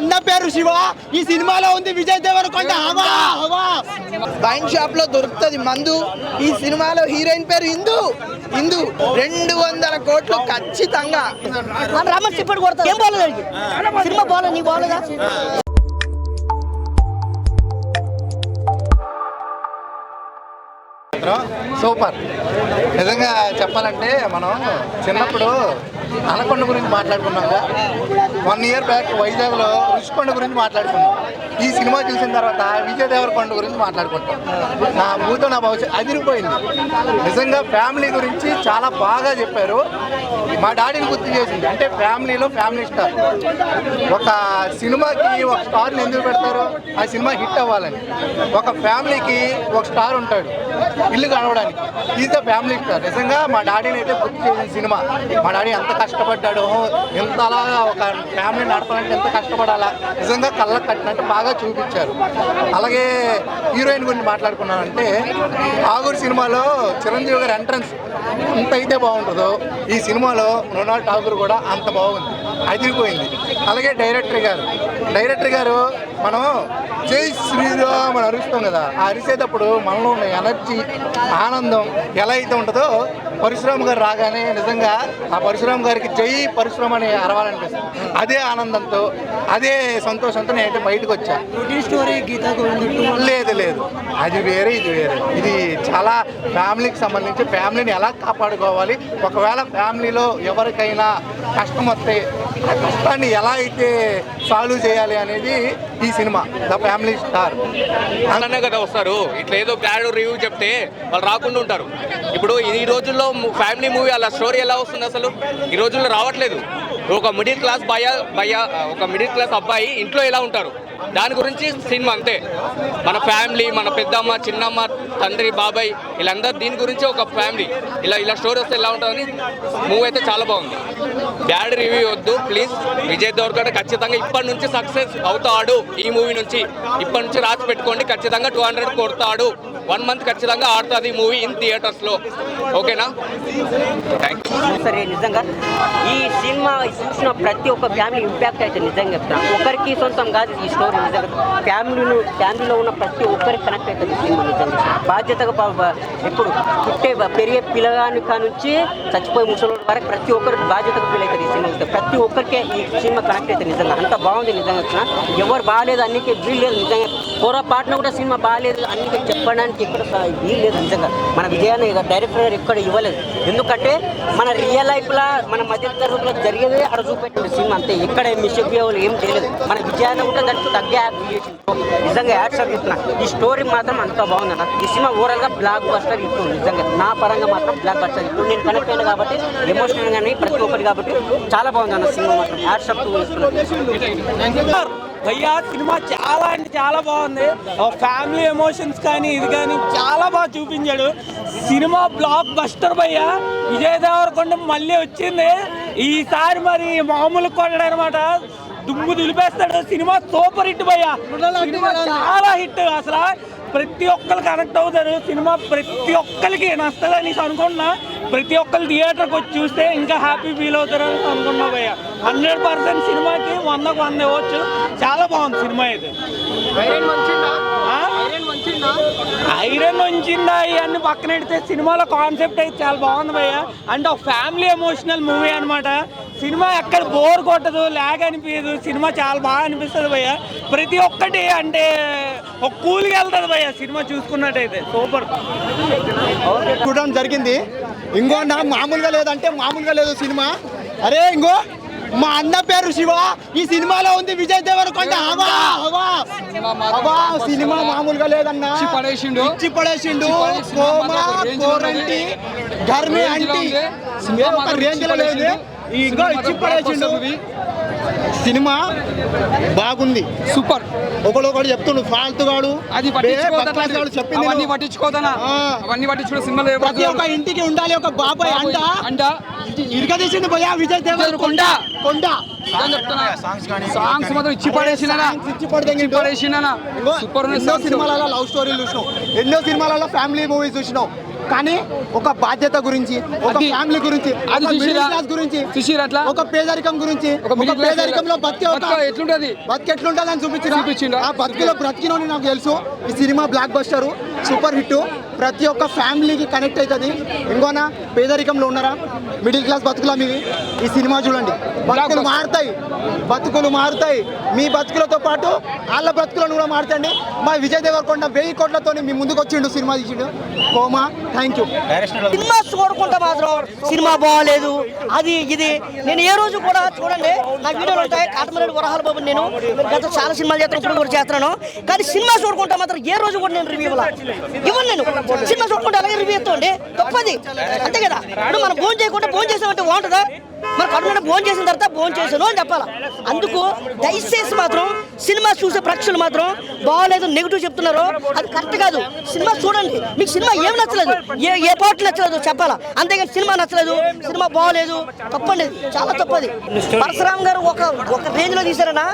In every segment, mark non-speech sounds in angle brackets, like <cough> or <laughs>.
అన్న పేరు శివ. ఈ సినిమాలో ఉంది విజయ్ దేవరకొండ. హవా హవా. వైన్ షాప్లో దొరుకుతుంది మందు. ఈ సినిమాలో హీరోయిన్ పేరు ఇందు. ఇందు. రెండు వందల కోట్లు ఖచ్చితంగా. రమేష్ ఇప్పుడు కొడతా ఏం బాగాలేదు సినిమా బాగాలేదు నీకు బాగాలేదా? సూపర్. నిజంగా చెప్పాలంటే మనం చిన్నప్పుడు అనకొండ గురించి మాట్లాడుకున్నాం వన్ ఇయర్ బ్యాక్ వైజాగ్లో రుషికొండ గురించి మాట్లాడుకున్నాం. ఈ సినిమా చూసిన తర్వాత విజయ్ దేవరకొండ గురించి మాట్లాడుకుంటాం. నా భూతో నా భవిష్యత్ అదిరిపోయింది. నిజంగా ఫ్యామిలీ గురించి చాలా బాగా చెప్పారు. మా డాడీని గుర్తు చేసింది. అంటే ఫ్యామిలీలో ఫ్యామిలీ స్టార్. ఒక సినిమాకి ఒక స్టార్ని ఎందుకు పెడతారు? ఆ సినిమా హిట్ అవ్వాలని. ఒక ఫ్యామిలీకి ఒక స్టార్ ఉంటాడు. ఇల్లు కడవడానికి ఈజ్ ద ఫ్యామిలీ స్టార్ నిజంగా మా డాడీని అయితే గుర్తు చేసిన సినిమా. మా డాడీ అంత కష్టపడ్డాడు. ఎంత అలా ఒక ఫ్యామిలీ నడపాలంటే ఎంత కష్టపడాలా? నిజంగా కళ్ళకు కట్టినట్టు బాగా చూపించారు. అలాగే హీరోయిన్ గురించి మాట్లాడుకున్నానంటే ఆగూరు సినిమాలో చిరంజీవి గారి ఎంట్రన్స్ ఎంత అయితే బాగుంటుందో ఈ సినిమాలో రొనాల్డ్ ఠాకూర్ కూడా అంత బాగుంది. అదిరిపోయింది. అలాగే డైరెక్టర్ గారు. డైరెక్టర్ గారు మనం జై శ్రీరామ్ అని అరుస్తాం కదా ఆ అరిసేటప్పుడు మనలో ఉన్న ఎనర్జీ ఆనందం ఎలా అయితే ఉంటుందో పరశురామ్ గారు రాగానే నిజంగా ఆ పరశురామ్ గారికి జై పరశురామ్ అని అరవాలనిపిస్తుంది. అదే ఆనందంతో అదే సంతోషంతో నేనైతే బయటకు వచ్చా. స్టోరీ గీతా లేదు లేదు. అది వేరే ఇది వేరే. ఇది చాలా ఫ్యామిలీకి సంబంధించి ఫ్యామిలీని ఎలా కాపాడుకోవాలి? ఒకవేళ ఫ్యామిలీలో ఎవరికైనా కష్టం వస్తే ఆ కష్టాన్ని ఎలా అయితే సాల్వ్ చేయాలి అనేది ఈ సినిమా ద ఫ్యామిలీ స్టార్. అలానే కదా వస్తారు. ఇట్లా ఏదో బ్యాడ్ రివ్యూ చెప్తే వాళ్ళు రాకుండా ఉంటారు. ఇప్పుడు ఈ రోజుల్లో ఫ్యామిలీ మూవీ అలా స్టోరీ ఎలా వస్తుంది అసలు? ఈ రోజుల్లో రావట్లేదు. ఒక మిడిల్ క్లాస్ భయ భయ ఒక మిడిల్ క్లాస్ అబ్బాయి ఇంట్లో ఎలా ఉంటారు? దాని గురించి సినిమా అంతే. మన ఫ్యామిలీ మన పెద్దమ్మ చిన్నమ్మ తండ్రి బాబాయ్ వీళ్ళందరూ దీని గురించి ఒక ఫ్యామిలీ. ఇలా ఇలా స్టోరీ వస్తే ఎలా ఉంటుందని మూవీ అయితే చాలా బాగుంది. బ్యాడ్ రివ్యూ వద్దు ప్లీజ్. విజయ్ దేవరకొండ ఖచ్చితంగా ఇప్పటి నుంచి సక్సెస్ అవుతాడు ఈ మూవీ నుంచి. ఇప్పటి నుంచి రాసి పెట్టుకోండి ఖచ్చితంగా టూ హండ్రెడ్ కొడతాడు. వన్ మంత్ ఖచ్చితంగా ఆడుతుంది మూవీ ఇన్ థియేటర్స్లో. ఓకేనా? థ్యాంక్ యూ సరే నిజంగా ఈ సినిమా చూసిన ప్రతి ఒక్క ఫ్యామిలీ ఇంపాక్ట్ అయితే నిజంగా చెప్తాను. ఒకరికి సొంతం కాదు ఈ స్టోరీ. నిజంగా ఫ్యామిలీలు ఫ్యామిలీలో ఉన్న ప్రతి ఒక్కరికి కనెక్ట్ అవుతుంది సినిమా నిజంగా. బాధ్యతగా ఎప్పుడు పుట్టే పెరిగే పిల్లగాని నుంచి చచ్చిపోయే ముసలి వరకు ప్రతి ఒక్కరికి బాధ్యతగా ఫీల్ అవుతుంది ఈ సినిమా ప్రతి ఒక్కరికే ఈ సినిమా కనెక్ట్ అవుతుంది నిజంగా. అంత బాగుంది నిజంగా ఎవరు బాగాలేదు అన్నికి వీల్లేదు నిజంగా. పొరపాటున కూడా సినిమా బాగాలేదు అన్నికి చెప్పడానికి ఎక్కడ వీల్లేదు లేదు నిజంగా. మన విజయాన్ని డైరెక్టర్ గారు ఎక్కడ ఇవ్వలేదు. ఎందుకంటే మన రియల్ లైఫ్లో మన మధ్య తరగతిలో జరిగేదే అక్కడ చూపెట్టింది సినిమా అంతే. ఇక్కడ మిస్టేక్ ఏం చేయలేదు. మన విజయాన్ని కూడా దానికి తగ్గ యాప్ చేసింది నిజంగా యాడ్స్ ఇస్తున్నా ఈ స్టోరీ మాత్రం అంత బాగుంది అన్న. ఈ సినిమా ఓవరాల్గా బ్లాక్ బస్టర్ ఇస్తుంది నిజంగా. నా పరంగా మాత్రం బ్లాక్ బస్టర్ ఇప్పుడు నేను కనెక్ట్ అయ్యాను కాబట్టి ఎమోషనల్ గానీ ప్రతి ఒక్కటి కాబట్టి చాలా బాగుంది అన్న సినిమా మాత్రం. యాడ్స్ అప్ భయ్యా సినిమా చాలా అంటే చాలా బాగుంది. ఫ్యామిలీ ఎమోషన్స్ కానీ ఇది కానీ చాలా బాగా చూపించాడు. సినిమా బ్లాక్ బస్టర్ భయ్యా. విజయ్ దేవరకొండ మళ్ళీ వచ్చింది. ఈసారి మరి మామూలు కొట్టడనమాట. దుమ్ము దులిపేస్తాడు. సినిమా సూపర్ హిట్ భయ్యా. సినిమా చాలా హిట్. అసలు ప్రతి ఒక్కరు కనెక్ట్ అవుతారు. సినిమా ప్రతి ఒక్కరికి నచ్చదని అనుకుంటున్నా? ప్రతి ఒక్కరు థియేటర్కి వచ్చి చూస్తే ఇంకా హ్యాపీ ఫీల్ అవుతారు అని అనుకున్నా భయ్య. హండ్రెడ్ పర్సెంట్ సినిమాకి వందకు వంద ఇవ్వచ్చు. చాలా బాగుంది సినిమా ఇది? ఐరన్ ఉంచిందా ఇవన్నీ పక్కన పెడితే సినిమాలో కాన్సెప్ట్ అయితే చాలా బాగుంది భయ్య. అంటే ఒక ఫ్యామిలీ ఎమోషనల్ మూవీ అన్నమాట. సినిమా ఎక్కడ బోర్ కొట్టదు లాగ్ అనిపించదు సినిమా చాలా బాగా అనిపిస్తుంది భయ్య. ప్రతి ఒక్కటి అంటే ఒక కూల్కి వెళ్తుంది భయ్య సినిమా చూసుకున్నట్టయితే. సూపర్. చూడడం జరిగింది. ఇంకో నా మామూలుగా లేదంటే మామూలుగా లేదు సినిమా. అరే ఇంకో మా అన్న పేరు శివ. ఈ సినిమాలో ఉంది విజయ్ దేవరకొండ. హవా హవా. హవా సినిమా మామూలుగా లేదన్నా. పడేసిండు. ఇచ్చి కోమా కోరంటి. గర్మి అంటి రేంజ్లో లేదు. ఇంకో సినిమా ఇచ్చి పడేసిండు. సినిమా బాగుంది. సూపర్. ఒకడు ఒకడు చెప్తుండు ఫాల్తు గాడు అది చెప్పింది అవన్నీ. పట్టించుకోదనా. అవన్నీ పట్టించుకో సినిమాలో ప్రతి ఒక్క ఇంటికి ఉండాలి ఒక బాబాయ్ అంట అంట ఇరగదీసింది భయ్యా విజయ్ దేవరకొండ. కొండ. కొండ. సాంగ్స్ మాత్రం ఇచ్చి పడేసినా ఇచ్చి పడేసినా సూపర్ ఎన్నో సినిమాలలో లవ్ స్టోరీలు చూసినావు. ఎన్నో సినిమాలలో ఫ్యామిలీ మూవీస్ చూసినావు. కానీ ఒక బాధ్యత గురించి ఒక ఫ్యామిలీ గురించి అది ఒక చూసిరా? మిడిల్ క్లాస్ గురించి అట్లా? ఒక పేదరికం గురించి ఒక పేదరికంలో బతికే ఎట్లుంటది బతికి ఎట్లుంటుంది అని చూపించిండా? ఆ బతికిలో బ్రతికినోని నాకు తెలుసు ఈ సినిమా బ్లాక్ బస్టర్ సూపర్ హిట్. ప్రతి ఒక్క ఫ్యామిలీకి కనెక్ట్ అవుతుంది. ఇంకోనా పేదరికంలో ఉన్నారా? మిడిల్ క్లాస్ బతుకులా మీవి ఈ సినిమా చూడండి. బతుకులు మారుతాయి. బతుకులు మారుతాయి. మీ బతుకులతో పాటు వాళ్ళ బతుకులను కూడా మారుతండి మా విజయ్ దేవరకొండ వెయ్యి కోట్లతో మీ ముందుకు వచ్చిండు సినిమా తీసిండు. కోమా థ్యాంక్ యూ సినిమా చూడకుండా మాత్రం సినిమా బాగాలేదు అది ఇది. నేను ఏ రోజు కూడా చూడండి. నా వీడియోలు ఉంటాయి. కాటమరెడ్డి వరహాల బాబు నేను. గత చాలా సినిమాలు చేస్తాను ఇప్పుడు కూడా చేస్తున్నాను. కానీ సినిమా చూడకుండా మాత్రం ఏ రోజు కూడా నేను రివ్యూ ఇవ్వండి నేను సినిమా చూడకుండా అలాగే రివ్యూ ఇస్తాండి తప్పది అంతే కదా? ఇప్పుడు మనం ఫోన్ చేయకుండా ఫోన్ చేసామంటే బాగుంటుందా? మన కడుపు ఫోన్ చేసిన తర్వాత ఫోన్ చేశాను అని చెప్పాలా? అందుకు దయచేసి మాత్రం సినిమా చూసే ప్రేక్షకులు మాత్రం బాగాలేదు నెగిటివ్ చెప్తున్నారు. అది కరెక్ట్ కాదు. సినిమా చూడండి. మీకు సినిమా ఏం నచ్చలేదు? ఏ ఏ పాటలు నచ్చలేదు చెప్పాలా? అంతేగాని సినిమా నచ్చలేదు. సినిమా బాగాలేదు. తప్పండి. చాలా తప్పది. పరశురామ్ గారు ఒక ఒక రేంజ్లో తీశారనా?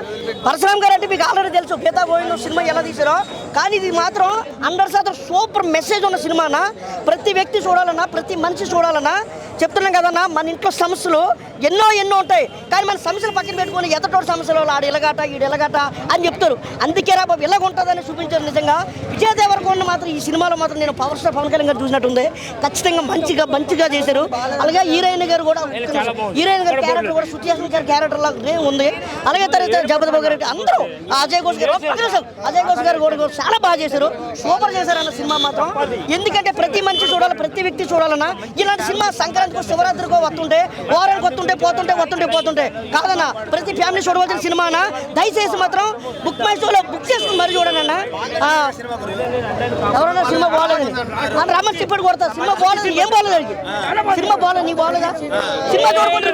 పరశురామ్ గారు అంటే మీకు ఆల్రెడీ తెలుసు. గీతా గోవిందం సినిమా ఎలా తీశారో. కానీ ఇది మాత్రం హండ్రెడ్ సూపర్ మెసేజ్ ఉన్న సినిమానా? ప్రతి వ్యక్తి చూడాలన్నా ప్రతి మనిషి చూడాలన్నా చెప్తున్నాం కదన్నా మన ఇంట్లో సమస్యలు ఎన్నో ఎన్నో ఉంటాయి. కానీ మన సమస్యలు పక్కన పెట్టుకొని ఎదటోడు సమస్యలు ఆడు ఇలాగట ఈడు ఎలాగట అని చెప్తారు. అందుకే రా బాబు ఇలాగ ఉంటుందని చూపించారు నిజంగా. విజయ్ దేవరకొండ మాత్రం ఈ సినిమాలో మాత్రం నేను పవర్ స్టార్ పవన్ కళ్యాణ్ గారు చూసినట్టుంది. ఖచ్చితంగా మంచిగా మంచిగా చేశారు. అలాగే హీరోయిన్ గారు కూడా హీరోయిన్ గారి క్యారెక్టర్ కూడా శృతి హాసన్ గారి క్యారెక్టర్ లాగా ఉంది. అలాగే తర్వాత జగపతి గారు అందరూ అజయ్ ఘోష్ గారు. అజయ్ ఘోష్ గారు కూడా చాలా బాగా చేశారు. సూపర్ చేశారు అన్న సినిమా మాత్రం. ఎందుకంటే ప్రతి మనిషి చూడాలి ప్రతి వ్యక్తి చూడాలన్నా. ఇలాంటి సినిమా సంక్రాంతికో శివరాత్రికో వస్తుంటే వారానికి వస్తుంటే పోతుంటే వస్తుంటే పోతుంటే. కాదన్నా ప్రతి ఫ్యామిలీ చూడవలసిన సినిమానా? దయచేసి మాత్రం బుక్ మై షోలో బుక్ చేసుకుని మరి చూడండి అన్న. ఎవరన్నా సినిమా బాగాలేదు అని రమ్మని ఇప్పుడు కొడతా సినిమా బాగాలేదు ఏం బాగాలేదు సినిమా బాగాలేదు నీ బాగాలేదా? Cinema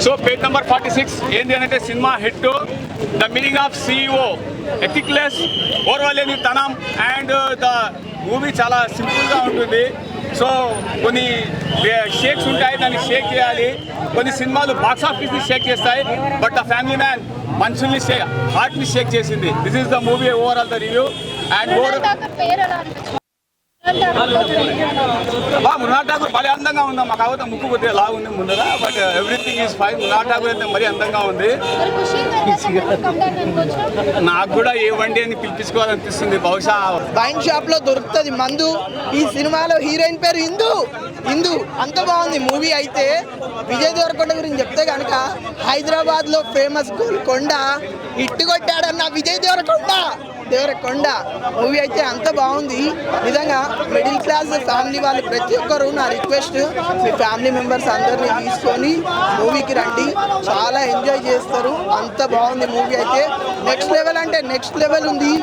so page number forty six ఏంటి అంటే cinema hit the meaning of CEO ethicless ఓర్వలేని తనం అండ్ ద మూవీ చాలా సింపుల్గా ఉంటుంది. సో కొన్ని షేక్స్ ఉంటాయి దాన్ని షేక్ చేయాలి. కొన్ని సినిమాలు బాక్స్ ఆఫీస్ని షేక్ చేస్తాయి బట్ ద ఫ్యామిలీ మ్యాన్ మనుషుల్ని షే హార్ట్ని షేక్ చేసింది. This is the movie overall the review and over బా మునార్ ఠాకూర్ భలే అందంగా ఉందా మా కాకపోతే ముక్కు కొద్దిగా లా ఉంది ముందర but everything is fine Mrunal Thakur అయితే మరీ అందంగా ఉంది. <laughs> నాకు కూడా ఏ వండి అని పిలిపించుకోవాలనిపిస్తుంది. బహుశా వైన్ షాప్లో దొరుకుతుంది మందు. ఈ సినిమాలో హీరోయిన్ పేరు ఇందు. ఇందు. అంత బాగుంది మూవీ అయితే. విజయ్ దేవరకొండ గురించి చెప్తే కనుక హైదరాబాద్లో ఫేమస్ గోల్కొండ ఇట్టు కొట్టాడన్న విజయ్ దేవరకొండ. దేవరకొండ మూవీ అయితే అంత బాగుంది. నిజంగా మిడిల్ క్లాస్ ఫ్యామిలీ వాళ్ళు ప్రతి ఒక్కరు నా రిక్వెస్ట్ మీ ఫ్యామిలీ మెంబర్స్ అందరినీ తీసుకొని మూవీకి రండి. చాలా ఎంజాయ్ చేస్తారు. అంత బాగుంది మూవీ అయితే. నెక్స్ట్ లెవెల్ అంటే నెక్స్ట్ లెవెల్ ఉంది.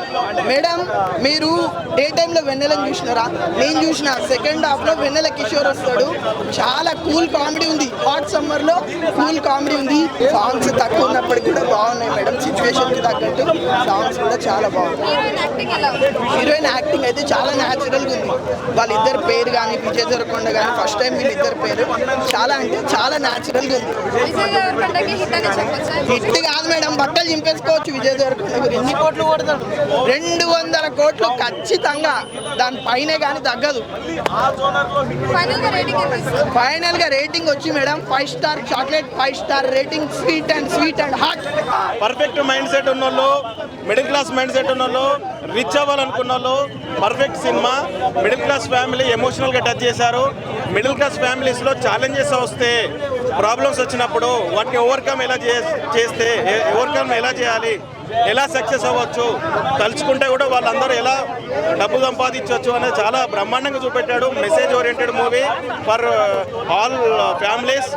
మేడం మీరు డే టైంలో వెన్నెలను చూసినారా? నేను చూసిన. సెకండ్ హాఫ్లో వెన్నెల కిషోర్ వస్తాడు. చాలా కూల్ కామెడీ ఉంది. హాట్ సమ్మర్లో కూల్ కామెడీ ఉంది. సాంగ్స్ తక్కువ ఉన్నప్పటికీ కూడా బాగున్నాయి మేడం. సిచ్యువేషన్కి తగ్గట్టు సాంగ్స్ కూడా చాలా బాగున్నాయి. హీరోయిన్ యాక్టింగ్ అయితే చాలా న్యాచురల్గా ఉంది. వాళ్ళిద్దరి పేరు కానీ విజయ్ దేవరకొండ కానీ ఫస్ట్ టైం వీళ్ళిద్దరి పేరు చాలా అంటే చాలా న్యాచురల్గా ఉంది. హిట్ కాదు మేడం బట్టలు చింపేసుకోవచ్చు విజయ్ దేవరకొండ గురించి. ఎన్ని కోట్లు కొడతాడు రెండు వందల కోట్లు ఖచ్చితంగా. దాని పైనే కానీ తగ్గదు. ఫైనల్గా రేటింగ్ వచ్చి madam five star chocolate five star rating sweet and sweet and hot perfect mindset ఉన్న వాళ్ళు మిడిల్ క్లాస్ మైండ్ సెట్ ఉన్న వాళ్ళు రిచ్ అవ్వాలనుకున్న వాళ్ళు పర్ఫెక్ట్ సినిమా మిడిల్ క్లాస్ ఫ్యామిలీ ఎమోషనల్గా టచ్ చేశారు. మిడిల్ క్లాస్ ఫ్యామిలీస్లో ఛాలెంజెస్ వస్తే ప్రాబ్లమ్స్ వచ్చినప్పుడు వాటిని ఓవర్కమ్ ఎలా చే- చేస్తే ఓవర్కమ్ ఎలా చేయాలి ఎలా సక్సెస్ అవ్వచ్చు తలుచుకుంటే కూడా వాళ్ళందరూ ఎలా డబ్బు సంపాదించవచ్చు అనేది చాలా బ్రహ్మాండంగా చూపెట్టాడు. Message oriented movie for all families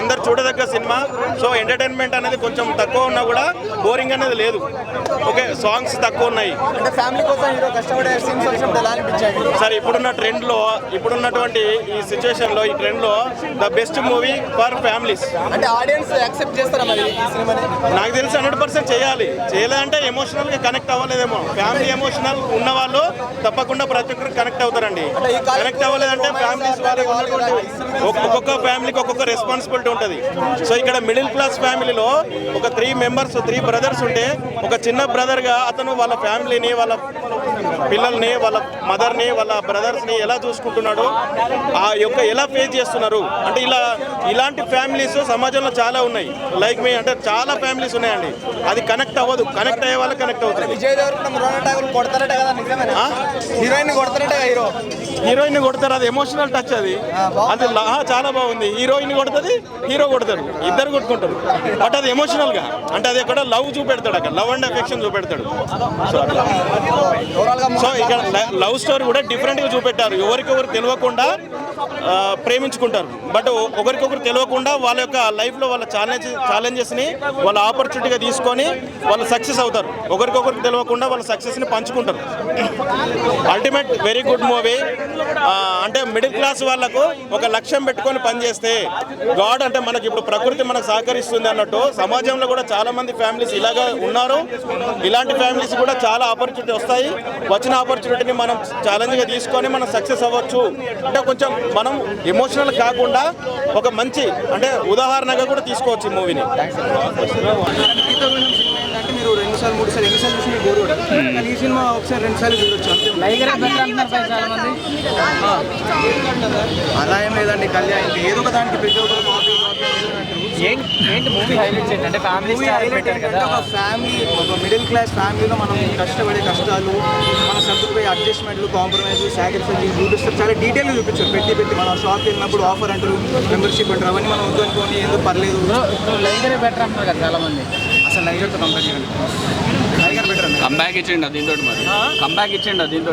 అందరు చూడదగ్గ సినిమా. సో ఎంటర్టైన్మెంట్ అనేది కొంచెం తక్కువ ఉన్నా కూడా బోరింగ్ అనేది లేదు. ఓకే సాంగ్స్ తక్కువ ఉన్నాయి. సరే ఇప్పుడున్న ట్రెండ్లో ఇప్పుడున్నటువంటి ఈ సిచ్యువేషన్లో ఈ ట్రెండ్లో the best movie for families అంటే ఆడియన్స్ యాక్సెప్ట్ చేస్తారా మరి నాకు తెలిసి హండ్రెడ్ పర్సెంట్ చేయాలి. చేయలేదంటే ఎమోషనల్గా కనెక్ట్ అవ్వలేదేమో. ఫ్యామిలీ ఎమోషనల్ ఉన్న వాళ్ళు తప్పకుండా ప్రతి ఒక్కరు కనెక్ట్ అవుతారండి. కనెక్ట్ అవ్వలేదంటే ఫ్యామిలీస్ ఒక్కొక్క ఫ్యామిలీకి ఒక్కొక్క రెస్పాన్సిబిలిటీ ఉంటుంది. సో ఇక్కడ మిడిల్ క్లాస్ ఫ్యామిలీలో ఒక త్రీ మెంబర్స్ త్రీ బ్రదర్స్ ఉంటే ఒక చిన్న బ్రదర్గా అతను వాళ్ళ ఫ్యామిలీని వాళ్ళ పిల్లల్ని వాళ్ళ మదర్ని వాళ్ళ బ్రదర్స్ని ఎలా చూసుకుంటున్నాడు ఆ యొక్క ఎలా ఫేస్ చేస్తున్నారు? అంటే ఇలా ఇలాంటి ఫ్యామిలీస్ సమాజంలో చాలా ఉన్నాయి. లైక్ మీ అంటే చాలా ఫ్యామిలీస్ ఉన్నాయండి. అది కనెక్ట్ అవ్వదు. కనెక్ట్ అయ్యే వాళ్ళకి కనెక్ట్ అవుతుంది. విజయ్ దేవరకొండ మృణాటాకులు కొడతారట కదా నిజమేనా? హీరోయిన్ కొడతారట హీరో హీరోయిన్ కొడతారు అది ఎమోషనల్ టచ్ అది. అది చాలా బాగుంది. హీరోయిన్ కొడుతుంది హీరో కొడతాడు. ఇద్దరు కొట్టుకుంటారు. బట్ అది ఎమోషనల్గా. అంటే అది ఎక్కడ లవ్ చూపెడతాడు అక్కడ. లవ్ అండ్ అఫెక్షన్ చూపెడతాడు. సో అట్లా సో ఇక్కడ లవ్ స్టోరీ కూడా డిఫరెంట్గా చూపెట్టారు. ఎవరికెవరు తెలియకుండా ప్రేమించుకుంటారు. బట్ ఒకరికొకరు తెలియకుండా వాళ్ళ యొక్క లైఫ్లో వాళ్ళ ఛాలెంజ్ ఛాలెంజెస్ని వాళ్ళ ఆపర్చునిటీగా తీసుకొని వాళ్ళు సక్సెస్ అవుతారు. ఒకరికొకరికి తెలియకుండా వాళ్ళ సక్సెస్ని పంచుకుంటారు. Ultimate very good movie. అంటే మిడిల్ క్లాస్ వాళ్ళకు ఒక లక్ష్యం పెట్టుకొని పనిచేస్తే గాడ్ అంటే మనకి ఇప్పుడు ప్రకృతి మనకు సహకరిస్తుంది అన్నట్టు సమాజంలో కూడా చాలా మంది ఫ్యామిలీస్ ఇలాగా ఉన్నారు. ఇలాంటి ఫ్యామిలీస్ కూడా చాలా ఆపర్చునిటీ వస్తాయి. వచ్చిన ఆపర్చునిటీని మనం ఛాలెంజ్గా తీసుకొని మనం సక్సెస్ అవ్వచ్చు. అంటే కొంచెం మనం ఎమోషనల్ కాకుండా ఒక మంచి అంటే ఉదాహరణగా కూడా తీసుకోవచ్చు ఈ మూవీని సార్లు మూడు సార్లు ఎన్నిసార్లు చూసి బోర్ కొట్టదు కానీ ఈ సినిమా ఒకసారి రెండు సార్లు చూడొచ్చు. అలా ఏం లేదండి కళ్యాణ్. ఇంకా ఏదో ఒక దానికి ప్రతి ఒక్కరు కాపీ ఏంటి మూవీ హైలైట్స్ ఏంటంటే ఫ్యామిలీ ఒక ఫ్యామిలీ ఒక మిడిల్ క్లాస్ ఫ్యామిలీలో మనం కష్టపడే కష్టాలు మన సర్దుకుపోయే అడ్జస్ట్మెంట్లు కాంప్రమైజ్ సాక్రిఫైస్ చూపిస్తారు చాలా డీటెయిల్గా చూపించారు. పెట్టి పెట్టి మనం షాప్కి వెళ్ళినప్పుడు ఆఫర్ అంటారు మెంబర్షిప్ అంటారు అవన్నీ మనం వద్దు అనుకోని ఏదో పర్లేదు. లైగరే బెటర్ అంటారు కదా చాలా మంది కంబ్యాక్ ఇచ్చిండు దీంతో మరి? కంబ్యాక్ ఇచ్చిండు దీంతో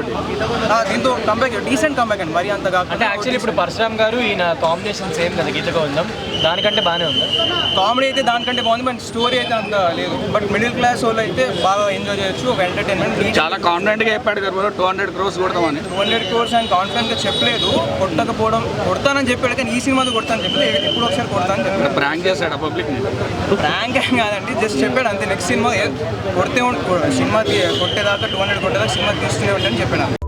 ఆ, దీంతో కంబ్యాక్ డీసెంట్ కంబ్యాక్ అండి. మరీ అంత అంటే యాక్చువల్లీ ఇప్పుడు పరశురామ్ గారు ఈయన కాంబినేషన్ సేమ్ కదా గీత గోవిందం దానికంటే బాగానే ఉంది. కామెడీ అయితే దానికంటే బాగుంది బట్ స్టోరీ అయితే అంత లేదు. బట్ మిడిల్ క్లాస్ వాళ్ళు అయితే బాగా ఎంజాయ్ చేయొచ్చు ఒక ఎంటర్టైన్మెంట్ చాలా కాన్ఫిడెంట్గా చెప్పాడు కదా టూ హండ్రెడ్ క్రోర్స్ కొడతామని. టూ హండ్రెడ్ క్రోర్స్ అని కాన్ఫిడెంట్గా చెప్పలేదు. కొట్టకపోవడం కొడతానని చెప్పాడు కానీ ఈ సినిమాతో కొడతానని చెప్పలేదు. ఇప్పుడు ఒకసారి కొడతానని చెప్పాడు. ప్రాంక్ చేశాడు పబ్లిక్ని? ర్యాంక్ ఏం కాదండి జస్ట్ చెప్పాడు అంతే. నెక్స్ట్ సినిమా కొడితే సినిమా తీ- కొట్టేదాకా టూ హండ్రెడ్ కొట్టేదాకా సినిమా తీస్తూనే ఉంటాయని చెప్పాడు.